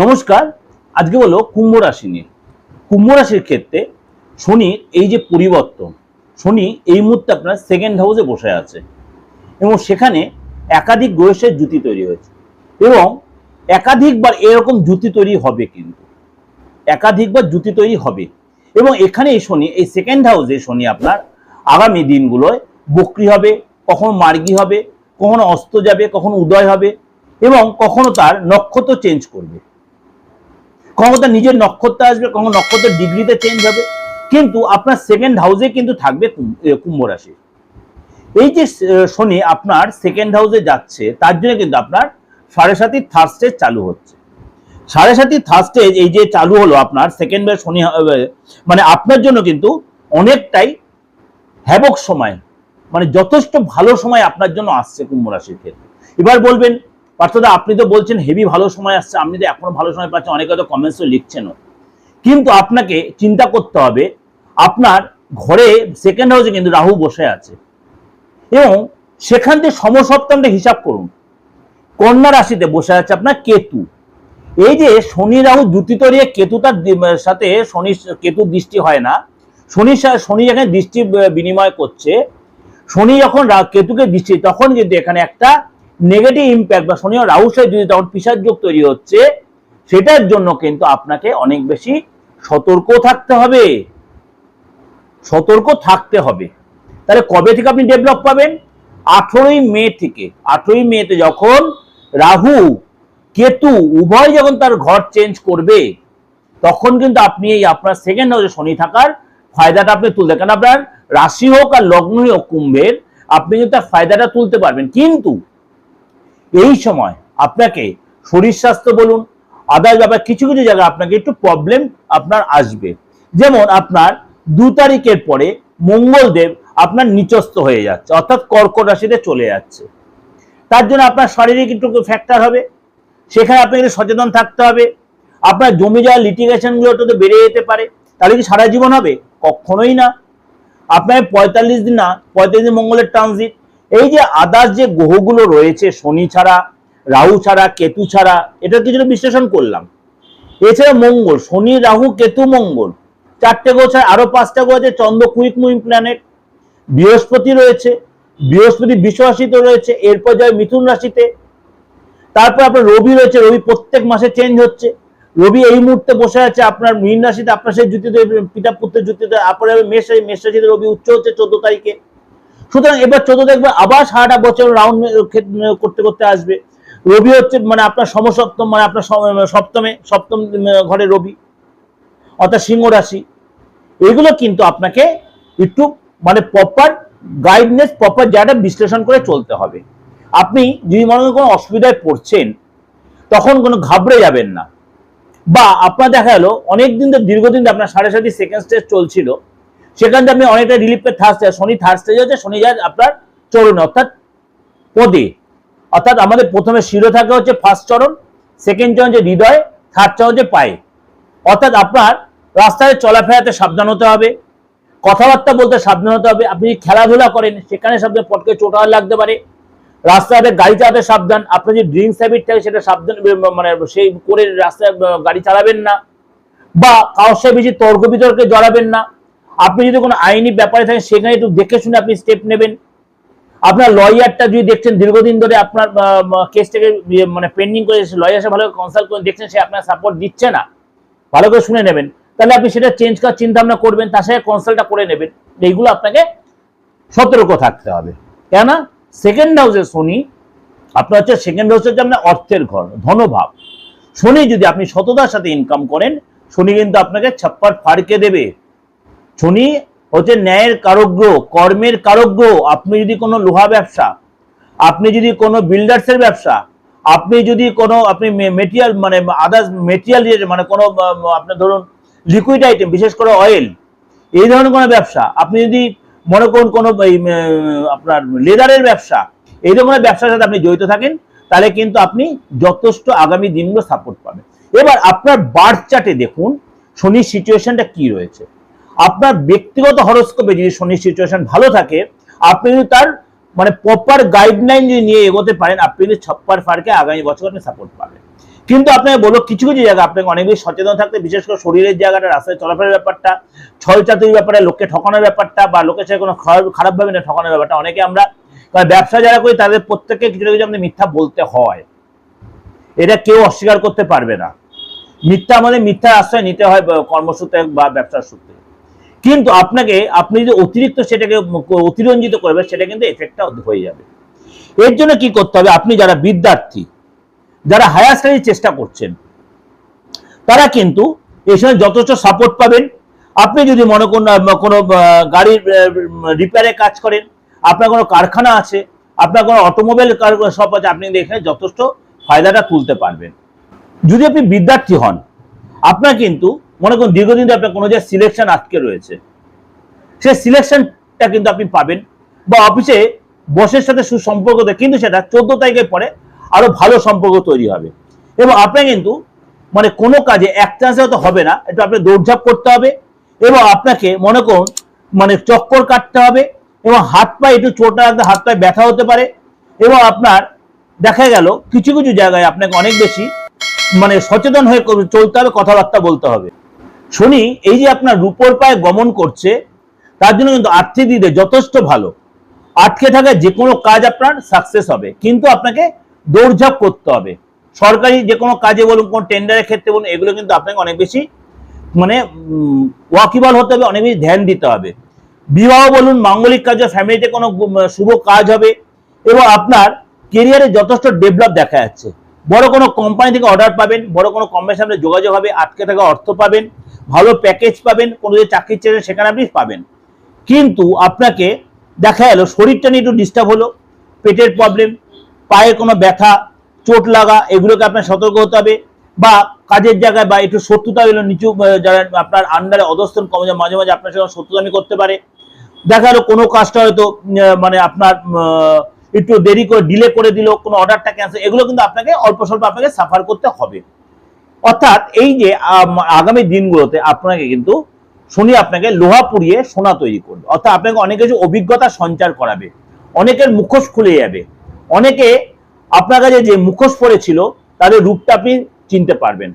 নমস্কার, আজকে বলো কুম্ভ রাশি নিয়ে। কুম্ভ রাশির ক্ষেত্রে শনি এই যে পরিবর্তন, শনি এই মুহূর্তে আপনার সেকেন্ড হাউসে বসে আছে এবং সেখানে একাধিক গ্রহের জুতি তৈরি হয়েছে এবং একাধিকবার এরকম জুতি তৈরি হবে কিন্তু, একাধিকবার জুতি তৈরি হবে এবং এখানে এই শনি, এই সেকেন্ড হাউসে শনি আপনার আগামী দিনগুলোয় বক্রি হবে, কখনো মার্গী হবে, কখনো অস্ত যাবে, কখনো উদয় হবে এবং কখনো তার নক্ষত্র চেঞ্জ করবে। কখনো তার নিজের নক্ষত্র আসবে, কখনো নক্ষত্রের ডিগ্রিতে চেঞ্জ হবে। কিন্তু আপনার সেকেন্ড হাউসে কিন্তু থাকবে কুম- কুম্ভ রাশি। এই যে শনি আপনার সেকেন্ড হাউসে যাচ্ছে, তার জন্য কিন্তু আপনার সাড়ে সাতি থার্ড স্টেজ চালু হচ্ছে। সাড়ে সাতি থার্ড স্টেজ এই যে চালু হলো আপনার সেকেন্ড বার শনি মানে আপনার জন্য কিন্তু অনেকটাই হ্যাবক সময়। মানে যথেষ্ট ভালো সময় আপনার জন্য আসছে কুম্ভ রাশির ক্ষেত্রে। এবার বলবেন পার্থদা, আপনি তো বলছেন হেভি ভালো সময় আসছে, আপনি তো এখনও ভালো সময় পাচ্ছেন, অনেকে তো কমেন্টসও লিখছেনও। কিন্তু আপনাকে চিন্তা করতে হবে, আপনার ঘরে সেকেন্ড হাউসে কিন্তু রাহু বসে আছে। এবং সেখান থেকে সমসপ্তমটা হিসাব করুন। কন্যা রাশিতে বসে আছে আপনার কেতু। এই যে শনি রাহু জুতি তরিয়ে কেতু তার সাথে শনি কেতু দৃষ্টি হয় না। শনি শনি যেখানে দৃষ্টি বিনিময় করছে। শনি যখন কেতুকে দৃষ্টি, তখন কিন্তু এখানে একটা নেগেটিভ ইম্প্যাক্ট বা শনি ও রাহুর যদি তখন পিসার যোগ তৈরি হচ্ছে, সেটার জন্য কিন্তু আপনাকে অনেক বেশি সতর্ক থাকতে হবে। সতর্ক থাকতে হবে। তাহলে কবে থেকে আপনি ডেভেলপ পাবেন? আঠেরোই মে থেকে। আঠেরোই মেতে যখন রাহু, কেতু উভয় যখন তার ঘর চেঞ্জ করবে, তখন কিন্তু আপনি এই আপনার সেকেন্ড হাউসে শনি থাকার ফায়দাটা আপনি তুলতে কারণ আপনার রাশি হোক আর লগ্ন হোক, কুম্ভের, আপনি কিন্তু তার ফায়দাটা তুলতে পারবেন। কিন্তু এই সময় আপনাকে শরীর স্বাস্থ্য বলুন আদার্স ব্যাপার কিছু কিছু জায়গায় আপনাকে একটু প্রবলেম আপনার আসবে। যেমন আপনার দু তারিখের পরে মঙ্গলদেব আপনার নিচস্থ হয়ে যাচ্ছে, অর্থাৎ কর্কট রাশিতে চলে যাচ্ছে। তার জন্য আপনার শারীরিক একটু ফ্যাক্টর হবে, সেখানে আপনাকে সচেতন থাকতে হবে। আপনার জমি যাওয়া লিটিগেশনগুলো তো বেড়ে যেতে পারে, তাহলে কি সারা জীবন হবে? কখনোই না। আপনার পঁয়তাল্লিশ দিন না, পঁয়তাল্লিশ দিন মঙ্গলের ট্রানজিট এই যে আদার্স যে গ্রহগুলো রয়েছে, শনি ছাড়া, রাহু ছাড়া, কেতু ছাড়া এটা কিছুটা বিশ্লেষণ করলাম। এছাড়া মঙ্গল, শনি, রাহু, কেতু, মঙ্গল। চারটে ছাড়া আরও পাঁচটা গ্রহ আছে, চন্দ্র, কুইক মুইং প্ল্যানেট। বৃহস্পতি রয়েছে, বৃহস্পতি বিশ্বরাশিতে রয়েছে এরপর যায় মিথুন রাশিতে। তারপর আপনার রবি রয়েছে, রবি প্রত্যেক মাসে চেঞ্জ হচ্ছে। রবি এই মুহূর্তে বসে আছে, আপনার মীন রাশিতে, আপনার সেই জুতিতে পিতা পুত্রের জুতিতে আপনার মেষ মেষ রাশিতে রবি উচ্চ হচ্ছে চোদ্দ তারিখে। সুতরাং এবার চোদ্দ দেখবে আবার সারাটা বছর রাউন্ড করতে করতে আসবে। রবি হচ্ছে মানে আপনার সমসপ্তম মানে আপনার সপ্তমে, সপ্তম ঘরে রবি। অর্থাৎ সিংহ রাশি। এগুলো কিন্তু আপনাকে একটু মানে প্রপার গাইডনেস প্রপার জায়গাটা বিশ্লেষণ করে চলতে হবে। আপনি যদি মনে করেন কোনো অসুবিধায় পড়ছেন, তখন কোনো ঘাবড়ে যাবেন না। বা আপনার দেখা গেলো, অনেকদিন তো দীর্ঘদিন আপনার সাড়ে সাথে সেকেন্ড স্টেজ চলছিল। সেখান থেকে আপনি অনেকটা থার্ড স্টেজ শনি থার্ড স্টেজ হচ্ছে শনি যায় আপনার চরণে, অর্থাৎ পদে অর্থাৎ আমাদের প্রথমে শিরো থাকে হচ্ছে ফার্স্ট চরণ সেকেন্ড চরণ যে হৃদয় থার্ড চরণ যে পায়ে। অর্থাৎ আপনার রাস্তায় চলাফেরাতে সাবধান হতে হবে, কথাবার্তা বলতে সাবধান হতে হবে, আপনি খেলাধুলা করেন, সেখানে সাবধান, পটকে চোটাল লাগতে পারে। রাস্তাতে গাড়ি চালাতে সাবধান আপনার যে ড্রিঙ্কস হ্যাবিট থাকে, সেটা সাবধান মানে সেই করে রাস্তায় গাড়ি চালাবেন না, বা কারোর সাথে বেশি তর্ক বিতর্কে জড়াবেন না আপনি যদি কোনো আইনি ব্যাপারে থাকেন, সেখানে একটু দেখে শুনে আপনি স্টেপ নেবেন। আপনার লয়ারটা যদি দেখছেন, দীর্ঘদিন ধরে আপনার কেসটাকে মানে পেন্ডিং করে লয়ার সাথে ভালো কনসাল্ট করে দেখছেন, সে আপনার সাপোর্ট দিচ্ছে না, ভালো করে শুনে নেবেন। তাহলে আপনি সেটা চেঞ্জ করার চিন্তা ভাবনা করবেন, তার সাথে কনসাল্টটা করে নেবেন। এইগুলো আপনাকে সতর্ক থাকতে হবে। কেননা সেকেন্ড হাউসে শনি, আপনার হচ্ছে সেকেন্ড হাউস হচ্ছে আপনার অর্থের ঘর, ধনভাব, শনি যদি আপনি সততার সাথে ইনকাম করেন, শনি কিন্তু আপনাকে ছাপ্পার ফাড়কে দেবে। শনি, হচ্ছে ন্যায়ের কারগ্য কর্মের কারগ্য আপনি যদি কোনো লোহা ব্যবসা, আপনি যদি কোনো বিল্ডার্সের ব্যবসা, আপনি যদি কোনো, আপনি মেটেরিয়াল মানে আদার্স মেটেরিয়াল মানে কোনো আপনার ধরুন লিকুইড আইটেম বিশেষ করে অয়েল এই ধরনের কোনো ব্যবসা, আপনি যদি মনে করুন কোনো আপনার লেদারের ব্যবসা, এই ধরনের ব্যবসার সাথে আপনি জড়িত থাকেন, তাহলে কিন্তু আপনি যথেষ্ট আগামী দিনগুলো সাপোর্ট পাবেন। এবার আপনার বার্থ চার্টে দেখুন শনির সিচুয়েশনটা কি রয়েছে। আপনার ব্যক্তিগত হরস্কোপে যদি শনির সিচুয়েশন ভালো থাকে, আপনি যদি তার মানে প্রপার গাইডলাইন যদি নিয়ে এগোতে পারেন, আপনি যদি ছপ্পার ফারকে আগামী বছর আপনি সাপোর্ট পাবেন। কিন্তু আপনাকে বলব, কিছু কিছু জায়গা আপনাকে অনেক বেশি সচেতন থাকতে বিশেষ করে শরীরের জায়গাটা, রাস্তায় চলাফেরার ব্যাপারটা ছয় চাতুরির ব্যাপারে লোককে ঠকানোর ব্যাপারটা বা লোকের সাথে কোনো খারাপ- খারাপভাবে না ঠকানোর ব্যাপারটা, অনেকে আমরা ব্যবসা যারা করি, তাদের প্রত্যেককে কিছু না কিছু আমাদের মিথ্যা বলতে হয়। এটা কেউ অস্বীকার করতে পারবে না। মিথ্যা আমাদের মিথ্যার আশ্রয় নিতে হয়, কর্মসূত্রে বা ব্যবসার সূত্রে। কিন্তু আপনাকে আপনি যদি অতিরিক্ত সেটাকে অতিরঞ্জিত করবেন সেটা কিন্তু এফেক্টটা হয়ে যাবে। এর জন্য কি করতে হবে? আপনি যারা বিদ্যার্থী যারা হায়ার স্টাডির চেষ্টা করছেন তারা কিন্তু এই সময় যথেষ্ট সাপোর্ট পাবেন। আপনি যদি মনে আহ, কোনো গাড়ির রিপেয়ারে কাজ করেন আপনার কোনো কারখানা আছে আপনার কোনো অটোমোবাইল শপ আছে আপনি এখানে যথেষ্ট ফায়দাটা তুলতে পারবেন। যদি আপনি বিদ্যার্থী হন আপনার কিন্তু, মনে করুন, দীর্ঘদিন ধরে আপনার কোনো জায়গায় সিলেকশন আটকে রয়েছে সেই সিলেকশনটা কিন্তু আপনি পাবেন বা অফিসে বসের সাথে সুসম্পর্ক কিন্তু সেটা চোদ্দ তারিখের পরে আরও ভালো সম্পর্ক তৈরি হবে। এবং আপনার কিন্তু মানে কোনো কাজে এক চান্সে হয়তো হবে না, একটু আপনি দৌড়ঝাঁপ করতে হবে এবং আপনাকে, মনে করুন মানে চক্কর কাটতে হবে এবং হাত পায়ে একটু চোট লাগতে হাত পায়ে ব্যথা হতে পারে এবং আপনার, দেখা গেল, কিছু কিছু জায়গায় আপনাকে অনেক বেশি মানে সচেতন হয়ে চলতে হবে, কথাবার্তা বলতে হবে। শনি, এই যে আপনার রূপর পায়ে গমন করছে, তার জন্য কিন্তু আর্থিক দিকে যথেষ্ট ভালো। আটকে থাকা যে কোনো কাজ আপনার সাকসেস হবে, কিন্তু আপনাকে দৌড়ঝাঁপ করতে হবে। সরকারি যে কোনো কাজে বলুন, কোন টেন্ডারের ক্ষেত্রে বলুন, এগুলো কিন্তু আপনাকে অনেক বেশি মানে ওয়াকিবল হতে হবে, অনেক বেশি ধ্যান দিতে হবে। বিবাহ বলুন, মাঙ্গলিক কাজ ফ্যামিলিতে কোনো শুভ কাজ হবে, এবং আপনার কেরিয়ারে যথেষ্ট ডেভেলপ দেখা যাচ্ছে। বড় কোনো কোম্পানি থেকে অর্ডার পাবেন, বড় কোনো কোম্পানির সামনে যোগাযোগ হবে, আটকে থাকা অর্থ পাবেন, ভালো প্যাকেজ পাবেন, কোনো যে চাকরি চেয়ে সেখানে আপনি পাবেন। কিন্তু আপনাকে দেখা গেল, শরীরটা নিয়ে একটু ডিস্টার্ব হলো, পেটের প্রবলেম পায়ের কোনো ব্যথা, চোট লাগা, এগুলোকে আপনার সতর্ক হতে হবে বা কাজের জায়গায় বা একটু শত্রুতা এলো নিচু যারা আপনার আন্ডারে অধস্তন, কমে মাঝে মাঝে আপনার সঙ্গে শত্রুতামি করতে পারে। দেখা গেলো কোনো কাজটা হয়তো মানে আপনার একটু দেরি করে ডিলে করে দিল কোনো অর্ডারটা ক্যান্সেল এগুলো কিন্তু আপনাকে অল্প স্বল্প আপনাকে সাফার করতে হবে। অর্থাৎ এই যে আগামী দিনগুলোতে আপনাকে কিন্তু শনি আপনাকে লোহা পুড়িয়ে সোনা তৈরি করবে। অর্থাৎ আপনাকে অনেক কিছু অভিজ্ঞতা সঞ্চার করাবে, অনেকের মুখোশ খুলে যাবে, অনেকে আপনার কাছে যে মুখোশ পড়েছিল, তাদের রূপটা আপনি চিনতে পারবেন।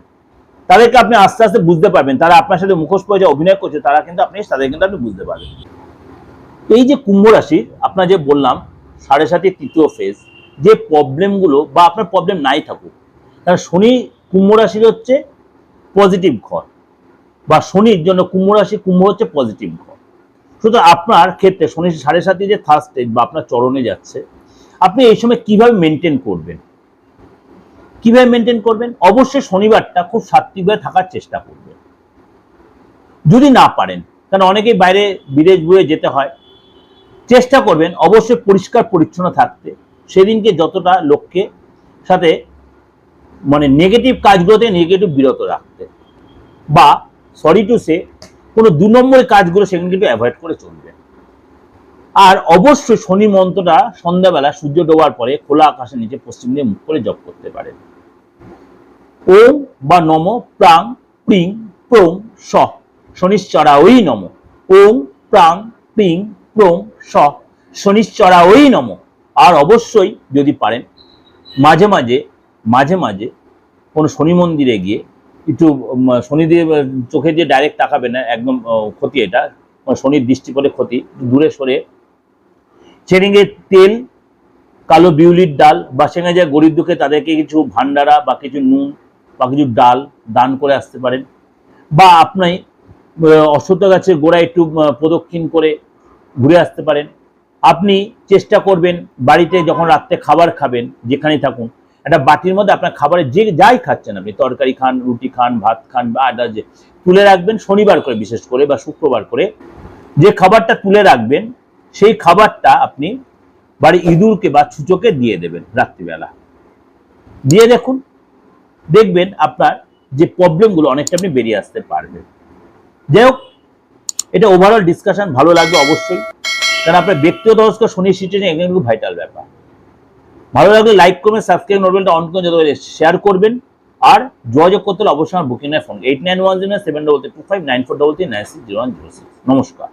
তাদেরকে আপনি আস্তে আস্তে বুঝতে পারবেন, তারা আপনার সাথে মুখোশ পরে যে অভিনয় করছে, তারা কিন্তু আপনি, তাদের কিন্তু আপনি বুঝতে পারবেন। এই যে কুম্ভ রাশি, আপনার যে বললাম সাড়ে সাথে তৃতীয় ফেজ যে প্রবলেমগুলো বা আপনার প্রবলেম নাই থাকুক। কারণ শনি কুম্ভ রাশির হচ্ছে পজিটিভ ঘর বা শনির জন্য কুম্ভ রাশি, কুম্ভ হচ্ছে পজিটিভ ঘর। সুতরাং আপনার ক্ষেত্রে শনি সাড়ে সাথে যে থার্ড স্টেজ বা আপনার চরণে যাচ্ছে, আপনি এই সময় কীভাবে মেনটেন করবেন? কীভাবে মেনটেন করবেন? অবশ্যই শনিবারটা খুব সাত্বিকভাবে থাকার চেষ্টা করবেন। যদি না পারেন, কারণ অনেকেই বাইরে বিদেশ বয়ে যেতে হয় চেষ্টা করবেন অবশ্যই পরিষ্কার পরিচ্ছন্ন থাকতে। সেদিনকে যতটা লোককে সাথে মানে নেগেটিভ কাজগুলোতে নেগেটিভ বিরত রাখতে। বা সরি টু সে কোনো দু নম্বরের কাজগুলো সেখানে কিন্তু অ্যাভয়েড করে চলবে। আর অবশ্যই শনি মন্ত্রটা সন্ধ্যাবেলা সূর্য ডোবার পরে খোলা আকাশের নিচে পশ্চিম দিয়ে মুখ করে জপ করতে পারেন। ওম বা নম প্রাং প্রিং প্রং স শনিশ্চরা ওই নম। ওম প্রাং প্রিং প্রং স শনিশ্চরা ওই নম। আর অবশ্যই যদি পারেন মাঝে মাঝে মাঝে মাঝে কোনো শনি মন্দিরে গিয়ে একটু উম, শনি দিয়ে চোখে দিয়ে ডাইরেক্ট তাকাবে না একদম ক্ষতি এটা। মানে শনির দৃষ্টি পড়ে ক্ষতি দূরে সরে। চেরিঙের তেল কালো বিউলির ডাল বা সেখানে যা গরিব দুঃখে তাদেরকে কিছু ভান্ডারা বা কিছু নুন বা কিছু ডাল দান করে আসতে পারেন। বা আপনি অশ্বত্থ গাছের গোড়ায় একটু প্রদক্ষিণ করে ঘুরে আসতে পারেন। আপনি চেষ্টা করবেন বাড়িতে যখন রাত্রে খাবার খাবেন, যেখানেই থাকুন, একটা বাটির মধ্যে আপনার খাবারের যে যাই খাচ্ছেন আপনি, তরকারি খান, রুটি খান, ভাত খান বা আদা যে, তুলে রাখবেন শনিবার করে বিশেষ করে বা শুক্রবার করে। যে খাবারটা তুলে রাখবেন, সেই খাবারটা আপনি বাড়ি ইঁদুরকে বা ছুচোকে দিয়ে দেবেন রাত্রিবেলা। দিয়ে দেখুন, দেখবেন আপনার যে প্রবলেমগুলো অনেকটা আপনি বেরিয়ে আসতে পারবেন। যাই হোক এটা ওভারঅল ডিসকাশন ভালো লাগবে অবশ্যই। কারণ আপনার ব্যক্তিগত অবস্থা সিচুয়েশন এখানে কিন্তু ভাইটাল ব্যাপার। ভালো লাগলে লাইক করবেন সাবস্ক্রাইব নোটবেলটা অন করে যত শেয়ার করবেন। আর যোগাযোগ করতে হলে অবশ্যই আমার booking phone eight nine one zero seven double two five nine four double three nine six zero one zero six নমস্কার।